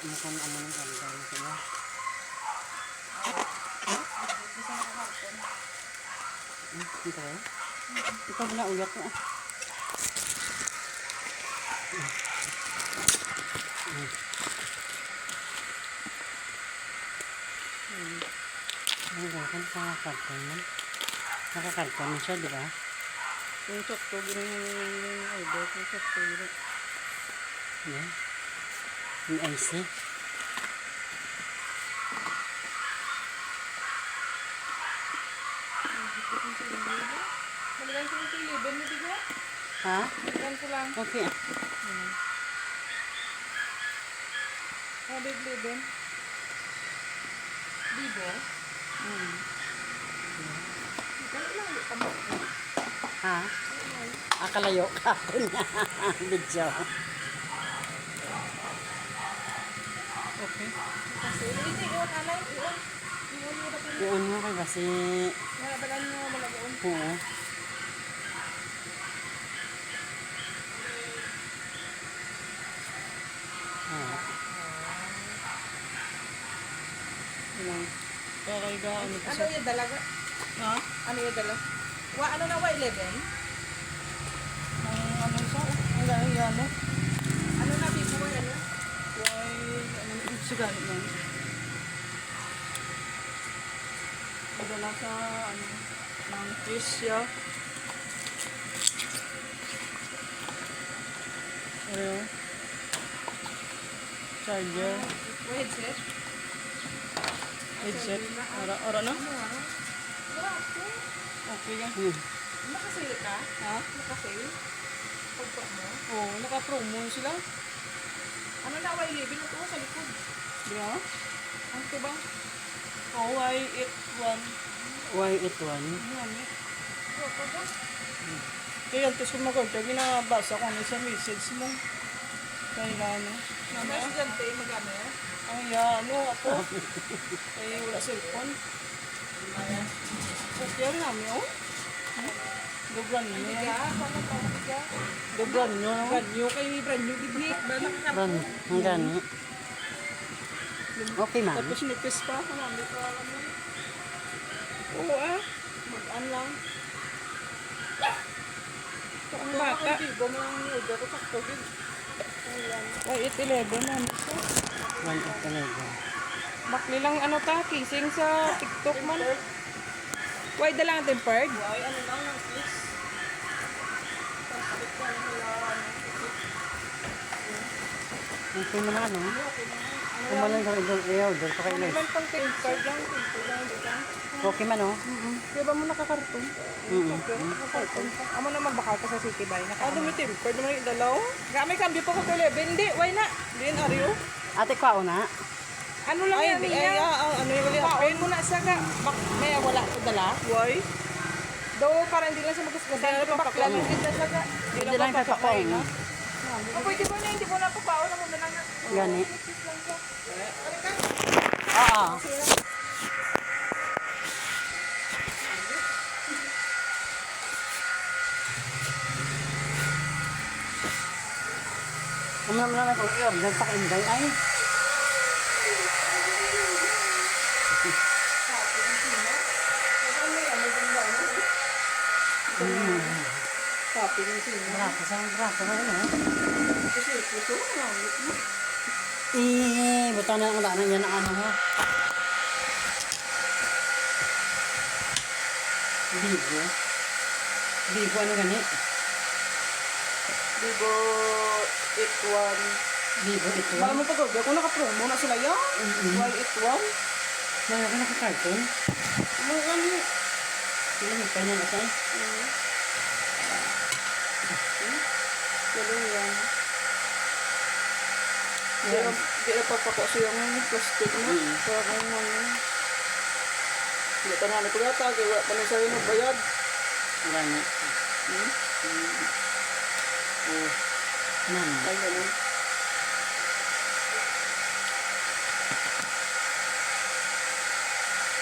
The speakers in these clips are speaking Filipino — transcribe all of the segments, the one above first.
mukhang ng ganda na sila. Bisa nakakarton. Hmm, Ito ba? Ito na uyak ah. Ang gakan nakakarton man. Nakakarton na siya, di ba? Yung sakto, ganun yung order. Yung sakto, ganun. Yan. Yung IC. Malilan ko yung liban mo, diba? Ha? Okay. ah. Habig liban. Dibo? Hmm. Ha? Akalayo ka ako niya. Video. Okay. Kasi, hindi, iwan, anay, iwan. Iwan mo na po. Yun mo kay kasi Narabalan mo, malagaon. Oo. Ilang. Ga, ano Ano yung dalaga? Ha? Ano yung dalaga? Wa, ano na wa 11? Ang ano siya? Ang gano'n yan, no? Ano na before ano? Why, ano, sigalit na. Madala sa, ano, ng fish siya. Ano yun? Charger. Wa headset? Headset. Ara, ara na? Ano ano? Grabe. Okay ka. Hmm. Nakasale ka? Ha? Nakasale? Pagpag mo? Oo, naka-promo sila. Ano na wa 11 ito sa likod? Di ba? Ang to ba? Oo, why it one? Why it one? Yan eh. Ito, ito ba? Kaya tapos kung mag-order, binabasa ko ano sa message mo. Kailan ano? Estudyante, magano yan? Ay, ya, ano ako? Ay, wala cellphone. Okay ang namin, oh. Dobran nyo. Dobran nyo. Brand new, kayo may brand new biblik. Ba Ron, nakakarto? ang gani. Okay, ma'am. Tapos nipis pa. Marami pa alam mo. Oo ah. Mag-an lang. Ito ang bata. Hindi mo ang order ko sakto din. Ay, 8-11 na. One of talaga. Bakli lang ano ta, kissing sa TikTok man. Why da lang tempered? Ay, ano lang ng fish. Okay mo na ano? Kumalan ka ito. I-order ko kay Les. Naman pang tempered lang, tempered lang dito. Okay man oh. Di ba mo nakakarton? Mm Nakakarton pa. Amo na magbakal ka sa City. Ah, Naka dumi tempered naman yung dalaw. Gamay cambio pa ko to 11. Hindi, why na? Din, Aryo. Ate ko na. Ano lang Ay, yan di, ay, niya? ah, ah, ano yung wali Paon mo na sa ka. May wala ko dala. Why? Do para hindi lang sa magasgasan. Hindi Pero bakla papakuan. lang sa ka. Hindi lang papakain. Oh, pwede mo na, hindi mo na papaon. Amo na lang. Gani. Ano? Oo. Umam na na kung i-order pa kainday ay. Copy ng sino. Braso sa braso na yun. Kasi puso, mamit mo. Eh, buta na ang daanan yan ang ano mo. Bigo. Bigo ano gani? Bibo, it one. Bigo ito. Mahal mo kung naka-promo na sila yan. Mm-mm. Why it one? Mayroon ka nakakarton? Ano ano? Hindi mo pa niya natay. Galing yan. Di na, di na papako siyang plastic mo. Mm. Para kung ano. Hindi ka nga nagkulata, kaya wala pa na sa'yo nagbayad. Gani. Hmm? Oh. Nani. Ay, ganun.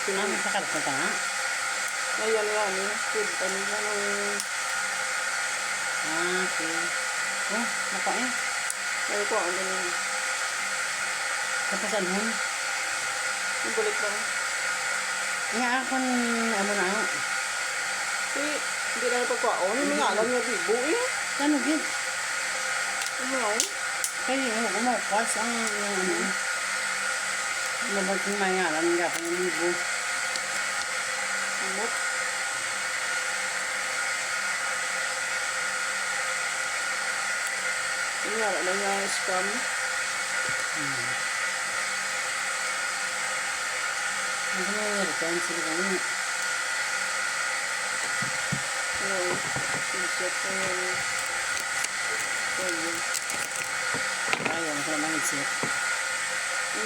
Ano sa karton ka nga? Ayan yan, yung food. Ano yan, yung... Ah, okay. Oh, nako eh. Ay ko, ano yun. Tapos ano? Yung balik lang. Nga ako ano na ako. Eh, hindi na napagpaon. Yung mga alam niya, bibo eh. Ano gid? Ano na Kaya yung kumakas ang yung ano. Labag yung may ngalan nga pa ng libo. Nga lang yung scam. Ano na return sila kami. Ayun. T-shirt na yun. Ayun. Ayaw ko naman isip.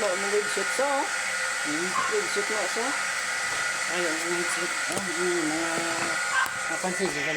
Mo mo headset sa oh. Hmm? Headset na sa. Ayaw ko. Oh, yung mga napansin sila